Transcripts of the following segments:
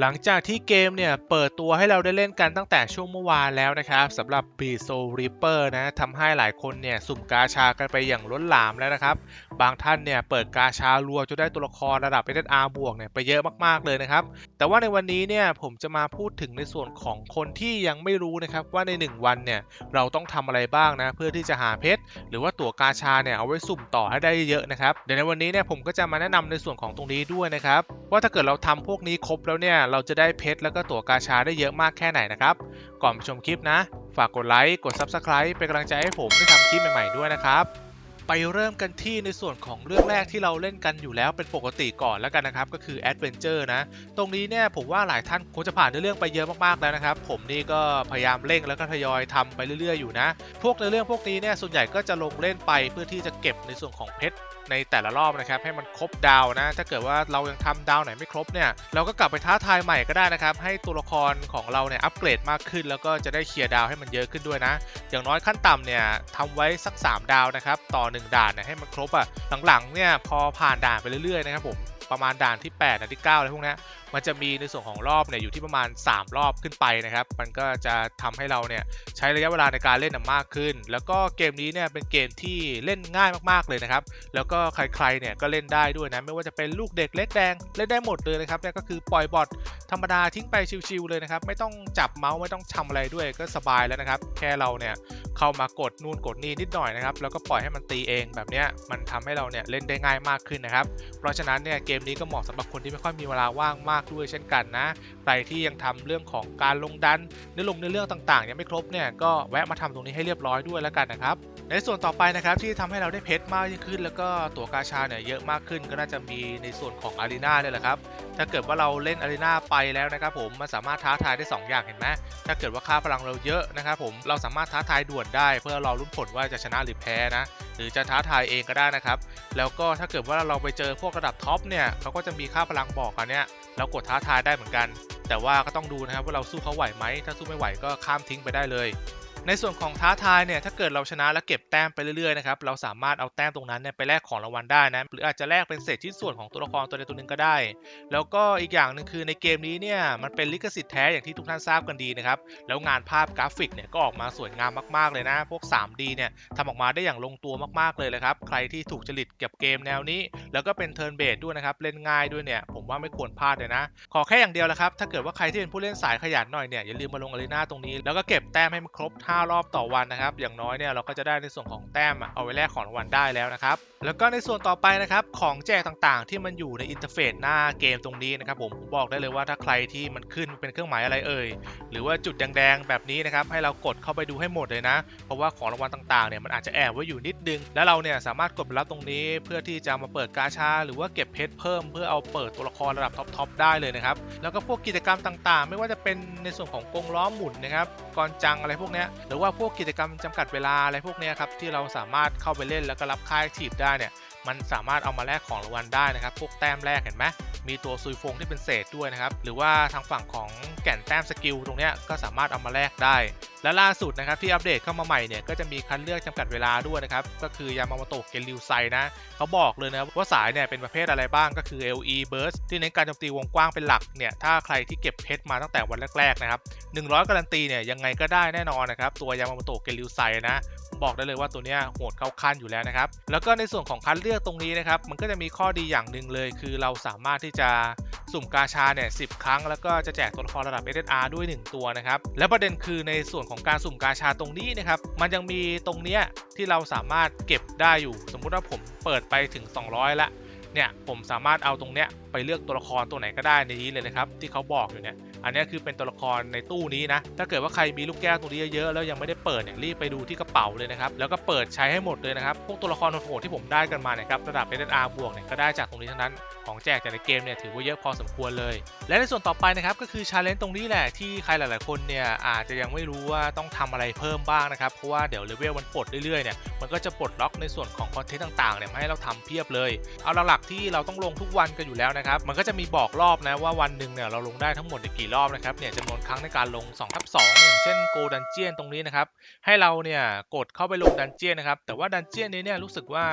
หลังจากที่เกมเนี่ย เปิดตัวให้เราได้เล่นกันตั้งแต่ช่วงเมื่อวานแล้วนะครับสำหรับ b e a t Soul Reaper นะทำให้หลายคนเนี่ย สุ่มกาชากันไปอย่างล้นหลามแล้วนะครับ บางท่านเนี่ย เปิดกาชารัวจนได้ตัวละครระดับ SR บวกเนี่ย ไปเยอะมากๆเลยนะครับ แต่ว่าในวันนี้เนี่ย ผมจะมาพูดถึงในส่วนของคนที่ยังไม่รู้นะครับ ว่าใน 1 วันเนี่ย เราต้องทำอะไรบ้างนะ เพื่อที่จะหาเพชรหรือว่าตั๋วกาชาเนี่ยเอาไว้สุ่มต่อให้ได้เยอะนะครับเดี๋ยวในวันนี้เนี่ยผมก็จะมาแนะนำในส่วนของตรงนี้ด้วยนะครับว่าถ้าเกิดเราทำพวกนี้ครบแล้วเนี่ยเราจะได้เพชรแล้วก็ตั๋วกาชาได้เยอะมากแค่ไหนนะครับ ก่อนไปชมคลิปนะ ฝากกดไลค์ กด Subscribe เป็นกำลังใจให้ผมได้ทำคลิปใหม่ๆด้วยนะครับ ไปเริ่มกันที่ในส่วนของเรื่องแรกที่เราเล่นกันอยู่แล้วเป็นปกติก่อนแล้วกันนะครับ ก็คือ Adventure นะ ตรงนี้เนี่ยผมว่าหลายท่านคงจะผ่านเนื้อเรื่องไปเยอะมากๆแล้วนะครับ ผมนี่ก็พยายามเร่งแล้วก็ทยอยทำไปเรื่อยๆอยู่นะ พวกเนื้อเรื่องพวกนี้เนี่ยส่วนใหญ่ก็จะลงเล่นไปเพื่อที่จะเก็บในส่วนของเพชร ในแต่ละรอบนะครับให้มันครบดาวนะ ถ้าเกิดว่าเรายังทำดาวไหนไม่ครบเนี่ยเราก็กลับไปท้าทายใหม่ก็ได้นะครับ ให้ตัวละครของเราเนี่ยอัปเกรดมากขึ้น แล้วก็จะได้เคลียร์ดาวให้มันเยอะขึ้นด้วยนะ อย่างน้อยขั้นต่ำเนี่ยทำไว้สัก 3 ดาวนะครับต่อ 1 ด่านเนี่ยให้มันครบอะ่ะหลังๆเนี่ยพอผ่านด่านไปเรื่อยๆนะครับผมประมาณด่านที่8ด่านที่9อะไรพวกนี้ มันจะมีในส่วนของรอบเนี่ยอยู่ที่ประมาณ 3 รอบขึ้นไปนะครับ มันก็จะทำให้เราเนี่ยใช้ระยะเวลาในการเล่นมากขึ้น แล้วก็เกมนี้เนี่ยเป็นเกมที่เล่นง่ายมากๆเลยนะครับ แล้วก็ใครๆเนี่ยก็เล่นได้ด้วยนะ ไม่ว่าจะเป็นลูกเด็กเล็กแดงเล่นได้หมดเลยนะครับเนี่ยก็คือปล่อยบอทธรรมดาทิ้งไปชิวๆเลยนะครับ ไม่ต้องจับเมาส์ไม่ต้องทำอะไรด้วยก็สบายแล้วนะครับ แค่เราเนี่ยเข้ามากดนู่นกดนี่นิดหน่อยนะครับ แล้วก็ปล่อยให้มันตีเองแบบเนี้ยมันทำให้เราเนี่ยเล่นได้ง่ายมากขึ้นนะครับ เพราะฉะนั้นเนี่ยเกมนี้ก็เหมาะสำหรับคนที่ไม่ค่อยมีเวลาว่างมากด้วยเช่นกันนะ ใครที่ยังทำเรื่องของการลงดันเนื้อลงในอเรื่องต่างๆ ยังไม่ครบเนี่ยก็แวะมาทำตรงนี้ให้เรียบร้อยด้วยแล้วกันนะครับในส่วนต่อไปนะครับที่ทำให้เราได้เพชรมากยิ่งขึ้น แล้วก็ตั๋วกาชาเนี่ยเยอะมากขึ้นก็น่าจะมีในส่วนของอารีนาเนี่ยแหละครับถ้าเกิดว่าเราเล่นอารีนาไปแล้วนะครับผมมันสามารถท้าทายได้ 2 อย่างเห็นไหมถ้าเกิดว่าค่าพลังเราเยอะนะครับผมเราสามารถท้าทายด่วนได้ เพื่อราลุ้นผลว่าจะชนะหรือแพ้นะหรือจะท้าทายเองก็ได้นะครับแล้วก็ถ้าเกิดว่าเราไปเจอพวกระดับท็อปเนี่ยเขาก็จะมีค่าพลังบอกอันเนี้ย เรากดท้าทายได้เหมือนกัน แต่ว่าก็ต้องดูนะครับว่าเราสู้เขาไหวไหมถ้าสู้ไม่ไหวก็ข้ามทิ้งไปได้เลย ในส่วนของท้าทายเนี่ยถ้าเกิดเราชนะแล้วเก็บแต้มไปเรื่อยๆนะครับเราสามารถเอาแต้มตรงนั้นเนี่ยไปแลกของรางวัลได้นะหรืออาจจะแลกเป็นเศษชิ้นส่วนของตัวละครตัวใดตัวหนึ่งก็ได้ แล้วก็อีกอย่างหนึ่งคือในเกมนี้เนี่ยมันเป็นลิขสิทธิ์แท้อย่างที่ทุกท่านทราบกันดีนะครับแล้วงานภาพกราฟิกเนี่ยก็ออกมาสวยงามมากๆเลยนะ พวก 3D เนี่ยทำออกมาได้อย่างลงตัวมากๆเลยเลยครับใครที่ถูกจริตกับเกมแนวนี้ แล้วก็เป็นเทิร์นเบสด้วยนะครับเล่นง่ายด้วยเนี่ยผมว่าไม่ควรพลาดเลยนะ ขอแค่อย่างเดียวแหละครับถ้าเกิดว่าใครที่เป็นผู้เล่นสายขยันหน่อยเนี่ยอย่าลืมมาลงอารีนาตรงนี้แล้วก็เก็บแต้มให้มันครบ5 รอบต่อวันนะครับ อย่างน้อยเนี่ยเราก็จะได้ในส่วนของแต้มเอาไว้แลกของรางวัลได้แล้วนะครับ แล้วก็ในส่วนต่อไปนะครับของแจกต่างๆ ที่มันอยู่ในอินเทอร์เฟซหน้าเกมตรงนี้นะครับผมผมบอกได้เลยว่าถ้าใครที่มันขึ้น เป็นเครื่องหมายอะไรเอ่ยหรือว่าจุดแดงๆแบบนี้นะครับให้เรากดเข้าไปดูให้หมดเลยนะ เพราะว่าของรางวัลต่างๆเนี่ยมันอาจจะแอบไว้อยู่นิดนึง แล้วเราเนี่ยสามารถกดรับตรงนี้เพื่อที่จะมาเปิดกาชา หรือว่าเก็บเพชรเพิ่มเพื่อเอาเปิดตัวละครระดับท็อปๆได้เลยนะครับแล้วก็พวกกิจกรรมต่างๆ ไม่ว่าจะเป็นในส่วนของกงล้อหมุนนะครับกอนจังอะไรพวกนี้หรือว่าพวกกิจกรรมจำกัดเวลาอะไรพวกนี้ครับที่เราสามารถเข้าไปเล่นแล้วก็รับค่ายทีบได้เนี่ยมันสามารถเอามาแลกของรางวัลได้นะครับ พวกแต้มแรกเห็นไหม มีตัวซุยฟงที่เป็นเศษด้วยนะครับ หรือว่าทางฝั่งของแก่นแต้มสกิลตรงนี้ก็สามารถเอามาแลกได้ และล่าสุดนะครับที่อัปเดตเข้ามาใหม่เนี่ยก็จะมีคัดเลือกจำกัดเวลาด้วยนะครับ ก็คือยามาโมโตะเกนริวไซนะเขาบอกเลยนะว่าสายเนี่ยเป็นประเภทอะไรบ้างก็คือ LE Burst ที่เน้นการโจมตีวงกว้างเป็นหลักเนี่ยถ้าใครที่เก็บเพชรมาตั้งแต่วันแรกๆนะครับ100 การันตีเนี่ยยังไงก็ได้แน่นอนนะครับตัวยามาโมโตะเกนริวไซนะ บอกได้เลยว่าตัวเนี้ยโหดเข้าขั้นอยู่แล้วนะครับ แล้วก็ในส่วนของคัดเลือกตรงนี้นะครับ มันก็จะมีข้อดีอย่างหนึ่งเลย คือเราสามารถที่จะสุ่มกาชาเนี่ยสิครั้ง แล้วก็จะแจกตัวละครระดับ SSR ด้วย 1 ตัวนะครับ และประเด็นคือในส่วนของการสุ่มกาชาตรงนี้นะครับ มันยังมีตรงเนี้ยที่เราสามารถเก็บได้อยู่ สมมุติว่าผมเปิดไปถึง 200 ละเนี่ยผมสามารถเอาตรงเนี้ยไปเลือกตัวละครตัวไหนก็ได้ในนี้เลยนะครับ ที่เขาบอกอยู่เนี่ย อันนี้คือเป็นตัวละครในตู้นี้นะ ถ้าเกิดว่าใครมีลูกแก้วตรงนี้เยอะๆแล้วยังไม่ได้เปิดเนี่ยรีบไปดูที่กระเป๋าเลยนะครับ แล้วก็เปิดใช้ให้หมดเลยนะครับ พวกตัวละครโหดที่ผมได้กันมาเนี่ยครับระดับ SSR บวกเนี่ยก็ได้จากตรงนี้ทั้งนั้น ของแจกจากในเกมเนี่ยถือว่าเยอะพอสมควรเลย และในส่วนต่อไปนะครับก็คือชาเลนจ์ตรงนี้แหละที่ใครหลาย ๆ คนเนี่ยอาจจะยังไม่รู้ว่าต้องทำอะไรเพิ่มบ้างนะครับ เพราะว่าเดี๋ยวเลเวลมันปลดเรื่อย ๆ เนี่ยมันก็จะปลดล็อกในส่วนของคอนเทนต์ต่าง ๆ เนี่ยให้เราทำเพียบเลย เอาหลักๆที่เราต้องลงทุกวันกันอยู่แล้วนะครับมันก็จะมีบอกรอบนะว่าวันหนึ่งเนี่ยเราลงได้ทั้งหมดกี่รอบนะครับเนี่ยจำนวนครั้งในการลง2ทับ2อย่างเช่นโกดันเจียนตรงนี้นะครับ ให้เราเนี่ยกดเข้าไปลงดันเจียนนะครับ แต่ว่าดันเจียนนี้เนี่ยรู้สึกว่า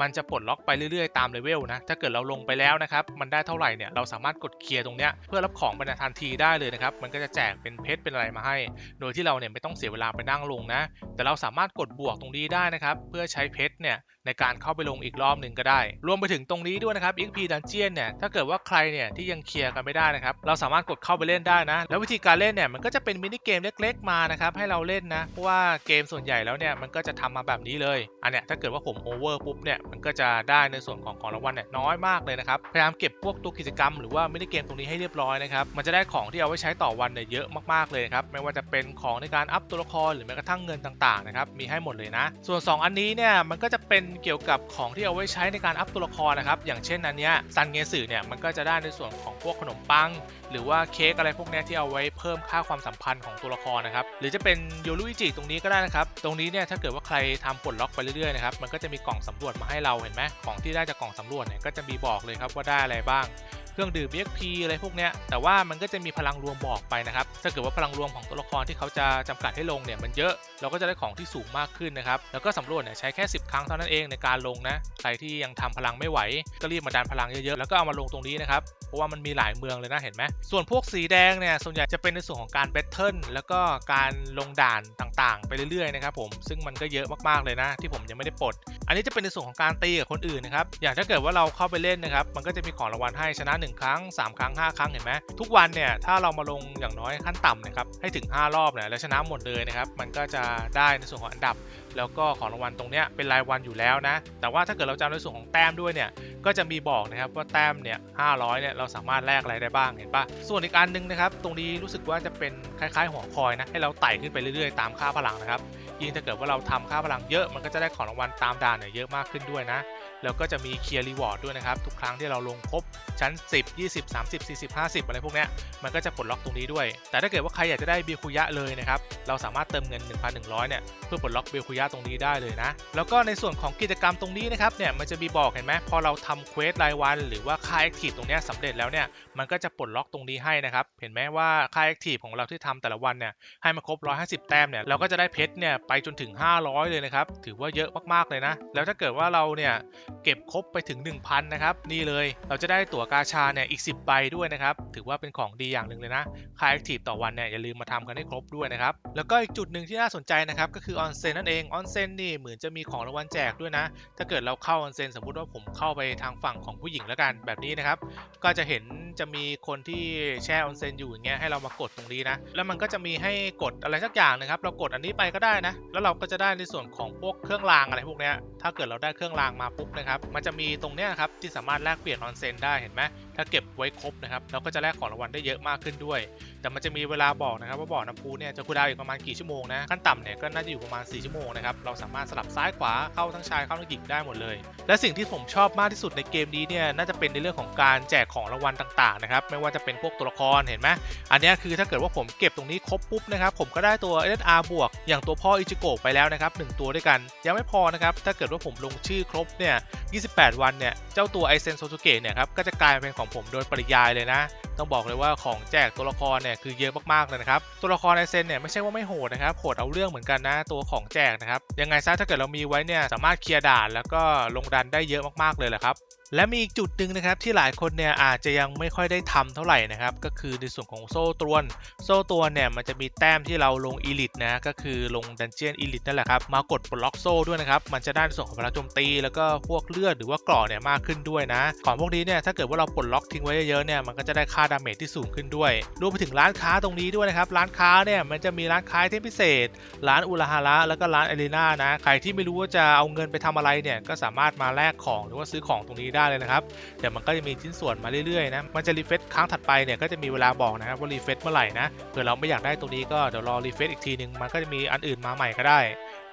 มันจะปลดล็อกไปเรื่อยๆตามเลเวลนะ ถ้าเกิดเราลงไปแล้วนะครับ มันได้เท่าไหร่เนี่ยเราสามารถกดเคลียร์ตรงเนี้ยเพื่อรับของไปในทันทีได้เลยนะครับ มันก็จะแจกเป็นเพชรเป็นอะไรมาให้ โดยที่เราเนี่ยไม่ต้องเสียเวลาไปนั่งลงนะ แต่เราสามารถกดบวกตรงนี้ได้นะครับ เพื่อใช้เพชรเนี่ยในการเข้าไปลงอีกรอบหนึ่งก็ได้ รวมไปถึงตรงนี้ด้วยนะครับ XP Dungeon เนี่ย ถ้าเกิดว่าใครเนี่ยที่ยังเคลียร์กันไม่ได้นะครับ เราสามารถกดเข้าไปเล่นได้นะ แล้ววิธีการเล่นเนี่ยมันก็จะเป็นมินิเกมเล็กๆมานะครับให้เราเล่นนะ เพราะว่าเกมส่วนใหญ่แล้วเนี่ยมันก็จะทำมาแบบนี้เลย อันเนี้ยถ้าเกิดว่าผมโอเวอร์ปุ๊บเนี่ยมันก็จะได้ในส่วนของของรางวัลเนี่ยน้อยมากเลยนะครับพยายามเก็บพวกตัวกิจกรรมหรือว่าไมินิเกมตรงนี้ให้เรียบร้อยนะครับมันจะได้ของที่เอาไว้ใช้ต่อวันเนี่ยเยอะมากๆเลยครับไม่ว่าจะเป็นของในการอัพตัวละครหรือแม้กระทั่งเงินต่างๆนะครับมีให้หมดเลยนะ ส่วน 2 อันนี้เนี่ยมันก็จะเป็นเกี่ยวกับของที่เอาไว้ใช้ในการอัพตัวละครนะครับอย่างเช่นอันเนี้ยซันเงสึเนี่ยมันก็จะได้ในส่วนของพวกขนมปัง หรือว่าเค้กอะไรพวกนี้ที่เอาไว้เพิ่มค่าความสัมพันธ์ของตัวละครนะครับหรือจะเป็นโยรุอิจิตรงนี้ก็ได้นะครับตรงนี้เนี่ยถ้าเกิดว่าใครทำปลดล็อกไปเรื่อยๆนะครับมันก็จะมีกล่องสำรวจมาให้เราเห็นไหมของที่ได้จากกล่องสำรวจเนี่ยก็จะมีบอกเลยครับว่าได้อะไรบ้าง เครื่องดื่ม EXP อะไรพวกเนี้ยแต่ว่ามันก็จะมีพลังรวมบอกไปนะครับ ถ้าเกิดว่าพลังรวมของตัวละครที่เขาจะจำกัดให้ลงเนี่ยมันเยอะเราก็จะได้ของที่สูงมากขึ้นนะครับ แล้วก็สำรวจเนี่ยใช้แค่ 10 ครั้งเท่านั้นเองในการลงนะใครที่ยังทำพลังไม่ไหว ก็รีบมาดันพลังเยอะๆแล้วก็เอามาลงตรงนี้นะครับเพราะว่ามันมีหลายเมืองเลยนะเห็นไหมส่วนพวกสีแดงเนี่ยส่วนใหญ่จะเป็นในส่วนของการแบทเทิลแล้วก็การลงด่านต่างๆ ไปเรื่อยๆนะครับผมซึ่งมันก็เยอะมากๆเลยนะ ที่ผมยังไม่ได้ปลด อันนี้จะเป็นในส่วนของการตีกับคนอื่นนะครับอย่างถ้าเกิดว่าเราเข้าไปเล่นนะครับมันก็จะมีของรางวัลให้ชนะ1 ครั้ง 3 ครั้ง 5 ครั้งเห็นไหมทุกวันเนี่ยถ้าเรามาลงอย่างน้อยขั้นต่ำนะครับให้ถึง 5 รอบเนี่ยแล้วชนะหมดเลยนะครับมันก็จะได้ในส่วนของอันดับ แล้วก็ของรางวัลตรงเนี้ยเป็นรายวันอยู่แล้วนะแต่ว่าถ้าเกิดเราจะเอาในส่วนของแต้มด้วยเนี่ยก็จะมีบอกนะครับว่าแต้มเนี่ย500เนี่ยเราสามารถแลกอะไรได้บ้างเห็นปะส่วนอีกอันหนึงนะครับตรงนี้รู้สึกว่าจะเป็นคล้ายๆหัวคอยนะให้เราไต่ขึ้นไปเรื่อยๆ ตามค่าพลังนะครับยิ่งถ้าเกิดว่าเราทำค่าพลังเยอะมันก็จะได้ของรางวัลตามด่านเนี่ยเยอะมากขึ้นด้วยนะ แล้วก็จะมีเคลียร์รีวอร์ดด้วยนะครับ ทุกครั้งที่เราลงครบชั้น 10 20 30 40 50 อะไรพวกเนี้ยมันก็จะปลดล็อกตรงนี้ด้วย แต่ถ้าเกิดว่าใครอยากจะได้เบียคุยะเลยนะครับ เราสามารถเติมเงิน 1,100 เนี่ย เพื่อปลดล็อกเบียคุยะตรงนี้ได้เลยนะ แล้วก็ในส่วนของกิจกรรมตรงนี้นะครับ เนี่ย มันจะมีบอกเห็นไหมพอเราทำเควสรายวัน หรือว่าค่าแอคทีฟตรงเนี้ยสำเร็จแล้วเนี่ย มันก็จะปลดล็อกตรงนี้ให้นะครับ เห็นไหมว่าค่าแอคทีฟของเราที่ทำแต่ละวันเนี่ย ให้มันครบ 150 แต้มเนี่ย เราก็จะได้เพชรเนี่ยไปจนถึง 500 เลยนะครับ ถือว่าเยอะมากๆเลยนะ แล้วถ้าเกิดว่าเราเนี่ยเก็บครบไปถึง 1,000 นะครับ นี่เลยเราจะได้ตั๋วกาชาเนี่ยอีก 10 ใบด้วยนะครับ ถือว่าเป็นของดีอย่างหนึ่งเลยนะค่าแอคทีฟต่อวันเนี่ยอย่าลืมมาทำกันให้ครบด้วยนะครับ แล้วก็อีกจุดหนึ่งที่น่าสนใจนะครับก็คือออนเซนนั่นเองออนเซนนี่เหมือนจะมีของรางวัลแจกด้วยนะ ถ้าเกิดเราเข้าออนเซนสมมุติว่าผมเข้าไปทางฝั่งของผู้หญิงแล้วกันแบบนี้นะครับ ก็จะเห็นจะมีคนที่แช่ออนเซนอยู่อย่างเงี้ยให้เรามากดตรงนี้นะ แล้วมันก็จะมีให้กดอะไรสักอย่างนะครับ เรากดอันนี้ไปก็ได้นะ แล้วเราก็จะได้ในส่วนของพวกเครื่องรางอะไรพวกเนี้ยถ้าเกิดเราได้เครื่องรางมาปุ๊บนะครับ มันจะมีตรงเนี้ยครับที่สามารถแลกเปลี่ยนออนเซนได้เห็นไหม ถ้าเก็บไว้ครบนะครับเราก็จะแลกของรางวัลได้เยอะมากขึ้นด้วย แต่มันจะมีเวลาบอกนะครับว่าบ่อน้ำพุเนี่ยจะคูดาวน์อีกประมาณกี่ชั่วโมงนะขั้นต่ำเนี่ยก็น่าจะอยู่ประมาณ 4 ชั่วโมงนะครับเราสามารถสลับซ้ายขวาเข้าทั้งชายเข้าทั้งหญิงได้หมดเลย และสิ่งที่ผมชอบมากที่สุดในเกมนี้เนี่ยน่าจะเป็นในเรื่องของการแจกของรางวัลต่างๆนะครับไม่ว่าจะเป็นพวกตัวละครเห็นไหมอันนี้คือถ้าเกิดว่าผมเก็บตรงนี้ครบปุ๊บนะครับผมก็ได้ตัว SR บวก อย่างตัวพ่ออิจิโกะไปแล้วนะครับหนึ่งตัวด้วยกัน ยังไม่พอนะครับถ้าเกิดว่าผมลงชื่อครบเนี่ย28 วันเนี่ยเจ้าตัวไอเซนโซซูเกะเนี่ยครับก็จะกลายเป็นของผมโดยปริยายเลยนะ ต้องบอกเลยว่าของแจกตัวละครเนี่ยคือเยอะมากๆเลยนะครับ ตัวละครไอเซนเนี่ยไม่ใช่ว่าไม่โหดนะครับโหดเอาเรื่องเหมือนกันนะตัวของแจกนะครับยังไงซะถ้าเกิดเรามีไว้เนี่ยสามารถเคลียร์ด่าน แล้วก็ลงดันได้เยอะมากๆเลยแหละครับ และมีอีกจุดหนึ่งนะครับที่หลายคนเนี่ยอาจจะยังไม่ค่อยได้ทำเท่าไหร่นะครับ ก็คือในส่วนของโซ่ตรวน โซ่ตรวนเนี่ยมันจะมีแต้มที่เราลงอีลิตนะก็คือลงดันเจียนอีลิตนั่นแหละครับ มากดปลดล็อกโซ่ด้วยนะครับ มันจะได้ส่วนของพลังโจมตี แล้วก็พวกเลือดหรือว่ากราะเนี่ยมากขึ้นด้วยนะ ของพวกนี้เนี่ยถ้าเกิดว่าเราปลดล็อกทิ้งไว้เยอะๆเนี่ยมันก็จะได้ค่าดาเมจที่สูงขึ้นด้วยรวมไปถึงร้านค้าตรงนี้ด้วยนะครับร้านค้าเนี่ยมันจะมีร้านค้าที่พิเศษ ร้านอุลาฮาระแล้วก็ร้านเอลิน่านะใครที่ไม่รู้ว่าจะเอาเงินไปทำอะไรเนี่ยก็สามารถมาแลกของหรือว่าซื้อของตรงนี้ได้เลยนะครับ เดี๋ยวมันก็จะมีชิ้นส่วนมาเรื่อยๆนะ มันจะรีเฟซครั้งถัดไปเนี่ยก็จะมีเวลาบอกนะครับว่ารีเฟซเมื่อไหร่นะ เผื่อเราไม่อยากได้ตรงนี้ก็เดี๋ยวรอรีเฟซอีกทีนึง มันก็จะมีอันอื่นมาใหม่ก็ได้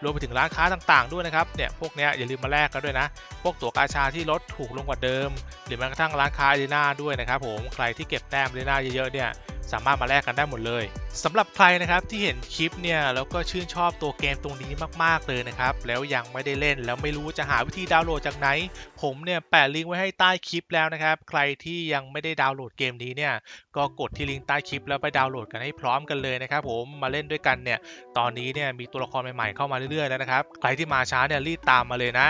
รวมไปถึงร้านค้าต่างๆด้วยนะครับ เนี่ยพวกเนี้ยอย่าลืมมาแลกกันด้วยนะ พวกตั๋วกาชาที่ลดถูกลงกว่าเดิม หรือแม้กระทั่งร้านค้าอารีนาด้วยนะครับผม ใครที่เก็บแต้มอารีนาเยอะๆเนี่ย สามารถมาแลกกันได้หมดเลยสำหรับใครนะครับที่เห็นคลิปเนี่ยแล้วก็ชื่นชอบตัวเกมตรงนี้มากๆเลยนะครับแล้วยังไม่ได้เล่นแล้วไม่รู้จะหาวิธีดาวน์โหลดจากไหน ผมเนี่ยแปะลิงก์ไว้ให้ใต้คลิปแล้วนะครับ ใครที่ยังไม่ได้ดาวน์โหลดเกมนี้เนี่ยก็กดที่ลิงก์ใต้คลิปแล้วไปดาวน์โหลดกันให้พร้อมกันเลยนะครับผมมาเล่นด้วยกันเนี่ยตอนนี้เนี่ยมีตัวละครใหม่ๆเข้ามาเรื่อยๆแล้วนะครับใครที่มาช้าเนี่ยรีบตามมาเลยนะ